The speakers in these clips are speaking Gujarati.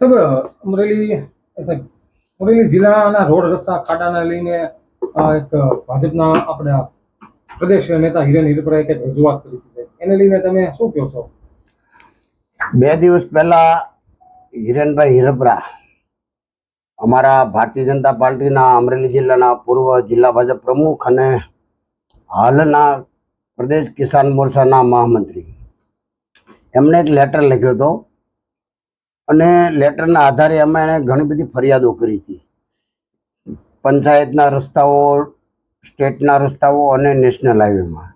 સાહેબ, અમરેલી સાહેબ, અમરેલી જિલ્લાના રોડ રસ્તા ખાડાને લઈને એક ભાજપના આપણા પ્રદેશ નેતા હિરેન હિરપરાએ કંઈક રજૂઆત કરી હતી એને લઈને તમે શું કહો છો? બે દિવસ પહેલા હિરેનભાઈ હિરપરા અમારા ભારતીય જનતા પાર્ટીના અમરેલી જિલ્લાના પૂર્વ જિલ્લા ભાજપ પ્રમુખ અને હાલના પ્રદેશ કિસાન મોરચાના મહામંત્રી. એમણે એક લેટર લખ્યો હતો અને લેટરના આધારે અમે એને ઘણી બધી ફરિયાદો કરી હતી. પંચાયતના રસ્તાઓ, સ્ટેટના રસ્તાઓ અને નેશનલ હાઈવેમાં.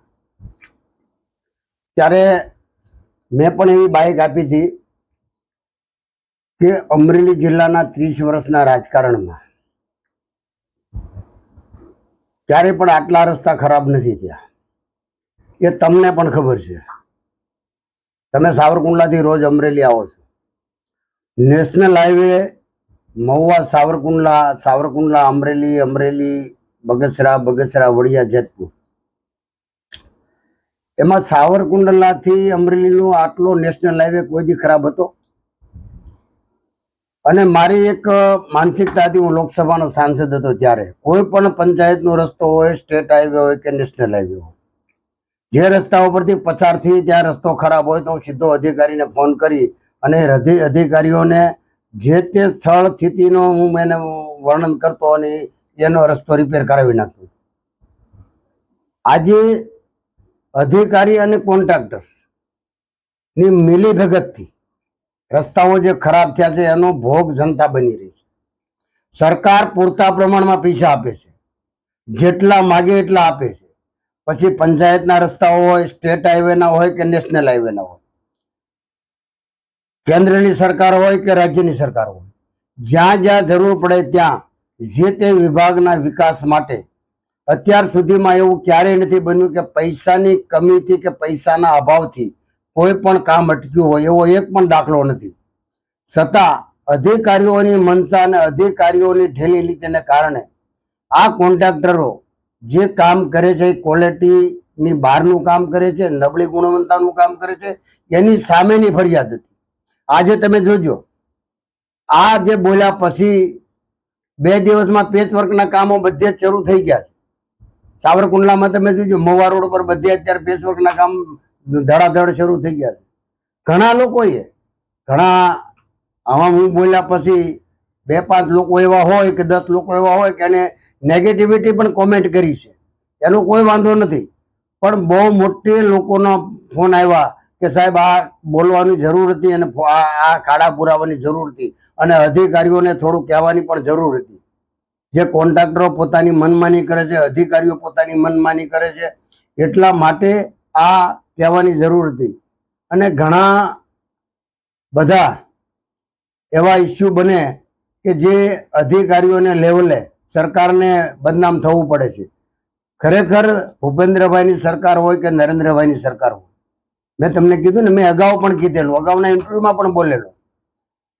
ત્યારે મેં પણ એવી બાઇક આપી હતી કે અમરેલી જિલ્લાના ત્રીસ વર્ષના રાજકારણમાં. ત્યારે પણ આટલા રસ્તા ખરાબ નથી થયા. એ તમને પણ ખબર છે. તમે સાવરકુંડલાથી રોજ અમરેલી આવો છો. National highway Mahuva, Savarkundla Savarkundla, Amreli Amreli, Bagasara Bagasara, Vadia, Jetpur. એમાં સાવરકુંડલાથી અમરેલીનો આટલો નેશનલ હાઈવે કોઈ દી ખરાબ હતો? અને મારી એક માનસિકતાથી હું લોકસભાનો સાંસદ હતો ત્યારે. કોઈ પણ પંચાયતનો રસ્તો હોય, સ્ટેટ હાઈવે હોય કે નેશનલ હાઈવે હોય. જે રસ્તા ઉપરથી પસાર થઈ ત્યાં રસ્તો ખરાબ હોય તો હું સીધો અધિકારીને ફોન કરી અને હૃદય અધિકારીઓને જે તે સ્થળ સ્થિતિનો હું એને વર્ણન કરતો અને એનો રસ્તો રિપેર કરાવી નાખતો. આજે અધિકારી અને કોન્ટ્રાક્ટરની મિલી ભગતથી રસ્તાઓ જે ખરાબ થયા છે, એનો ભોગ જનતા બની રહી છે. સરકાર પૂરતા પ્રમાણમાં પૈસા આપે છે. જેટલા માગે એટલા આપે છે. પછી પંચાયતના રસ્તાઓ હોય સ્ટેટ હાઈવેના હોય કે નેશનલ હાઈવેના હોય. કેન્દ્રની સરકાર હોય કે રાજ્યની સરકાર હોય? જ્યાં જ્યાં જરૂર પડે ત્યાં જે તે વિભાગના વિકાસ માટે અત્યાર સુધીમાં એવું ક્યારેય નથી બન્યું કે પૈસાની કમીથી કે પૈસાના અભાવથી કોઈ પણ કામ અટક્યું હોય, એવો એક પણ દાખલો નથી. છતાં અધિકારીઓની મનસા અને અધિકારીઓની ઢેલી લીધેને કારણે આ કોન્ટ્રાક્ટરો જે કામ કરે છે, એ ક્વોલિટીની બહારનું કામ કરે છે, નબળી ગુણવત્તાનું કામ કરે છે, એની સામેની ફરિયાદ હતી. આજે તમે જોજો. આ જે બોલ્યા પછી બે દિવસમાં પેચ વર્કના કામો બધે જ શરૂ થઈ ગયા છે. સાવરકુંડલામાં તમે જોજો મવા રોડ પર બધે અત્યારે પેચ વર્કના કામ ધડાધડ શરૂ થઈ ગયા છે. ઘણા લોકોએ, ઘણા, આમાં હું બોલ્યા પછી બે પાંચ લોકો એવા હોય કે દસ લોકો એવા હોય કે એને નેગેટિવિટી પણ કોમેન્ટ કરી છે. એનો કોઈ વાંધો નથી. પણ બહુ મોટી લોકોના ફોન આવ્યા કે સાહેબ, આ બોલવાની જરૂર હતી અને આ ખાડા પુરાવાની જરૂર હતી અને અધિકારીઓને થોડું કહેવાની પણ જરૂર હતી. જે કોન્ટ્રાક્ટરો પોતાની મનમાની કરે છે, અધિકારીઓ પોતાની મનમાની કરે છે, એટલા માટે આ કહેવાની જરૂર હતી. અને ઘણા બધા એવા ઇસ્યુ બને કે જે અધિકારીઓને લેવલે સરકારને બદનામ થવું પડે છે. ખરેખર ભૂપેન્દ્રભાઈની સરકાર હોય કે નરેન્દ્રભાઈની સરકાર હોય? મેં તમને કીધું ને, મેં અગાઉ પણ કીધેલું, અગાઉના ઇન્ટરવ્યુમાં પણ બોલેલો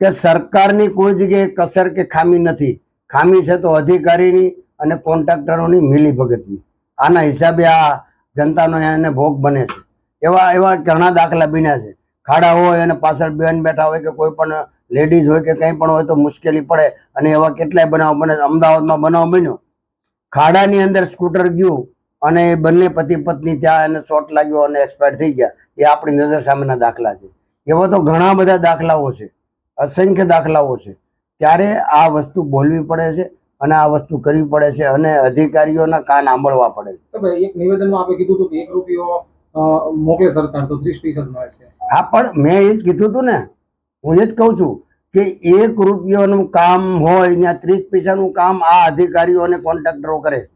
કે સરકારની કોઈ જગ્યાએ કસર કે ખામી નથી. ખામી છે તો અધિકારીની અને કોન્ટ્રાક્ટરોની મિલી ભગતની આના હિસાબે આ જનતાનો એને ભોગ બને છે. એવા એવા ઘણા દાખલા બન્યા છે. ખાડા હોય અને પાછળ બેન બેઠા હોય કે કોઈ પણ લેડીઝ હોય કે કંઈ પણ હોય તો મુશ્કેલી પડે અને એવા કેટલાય બનાવ બને અમદાવાદમાં બનાવ બન્યો. ખાડાની અંદર સ્કૂટર ગયું અને એ બંને પતિ પત્ની ત્યાં એને શોટ લાગ્યો અને એક્સપાયર થઈ ગયા. એ આપણી નજર સામેના દાખલા છે. એવા તો ઘણા બધા દાખલાઓ છે. અસંખ્ય દાખલાઓ છે. ત્યારે આ વસ્તુ બોલવી પડે છે અને આ વસ્તુ કરવી પડે છે અને અધિકારીઓના કાન આંબળવા પડે છે. એક નિવેદનમાં આપે કીધું હતું કે એક રૂપિયો મોકલે સરકાર તો ત્રીસ મળે છે. હા પણ મેં એ જ કીધું હતું ને. હું એ જ કહું છું કે એક રૂપિયાનું કામ હોય ત્યાં ત્રીસ પૈસાનું કામ આ અધિકારીઓ અને કોન્ટ્રાક્ટરો કરે છે.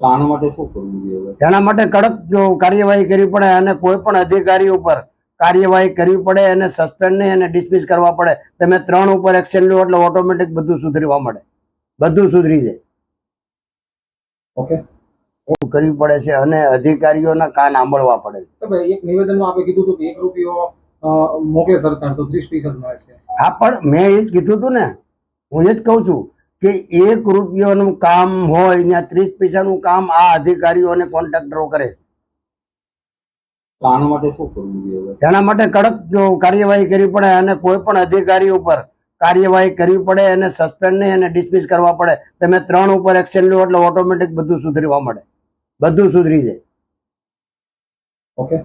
આના માટે શું કરવું જોઈએ હવે? એના માટે કડક કાર્યવાહી કરવી પડે અને કોઈ પણ અધિકારી ઉપર કાર્યવાહી કરવી પડે અને સસ્પેન્ડ નહીં અને ડિસમિસ કરવા પડે તમે ત્રણ ઉપર એક્શન લો એટલે ઓટોમેટિક બધું સુધરવા મળે. બધું સુધરી જાય. ઓકે. એવું કરવી પડે છે અને અધિકારીઓના કાન આંબળવા પડે છે. એક નિવેદનમાં આપે કીધું હતું કે એક રૂપિયો મોકલે સરકાર તો ત્રીસ ફીસદ મળે છે. હા પણ મેં એ જ કીધું હતું ને. હું એ જ કહું છું. કે એક રૂપિયાનું કામ હોય ત્યાં ત્રીસ પૈસાનું કામ આ અધિકારીઓ અને કોન્ટ્રાક્ટરો કરે છે. માટે કડક જો કાર્યવાહી કરવી પડે અને કોઈ પણ અધિકારી ઉપર કાર્યવાહી કરવી પડે અને સસ્પેન્ડ નહીં અને ડિસમિસ કરવા પડે તમે ત્રણ ઉપર એક્શન લો એટલે ઓટોમેટિક બધું સુધરવા મળે. બધું સુધરી જાય. ઓકે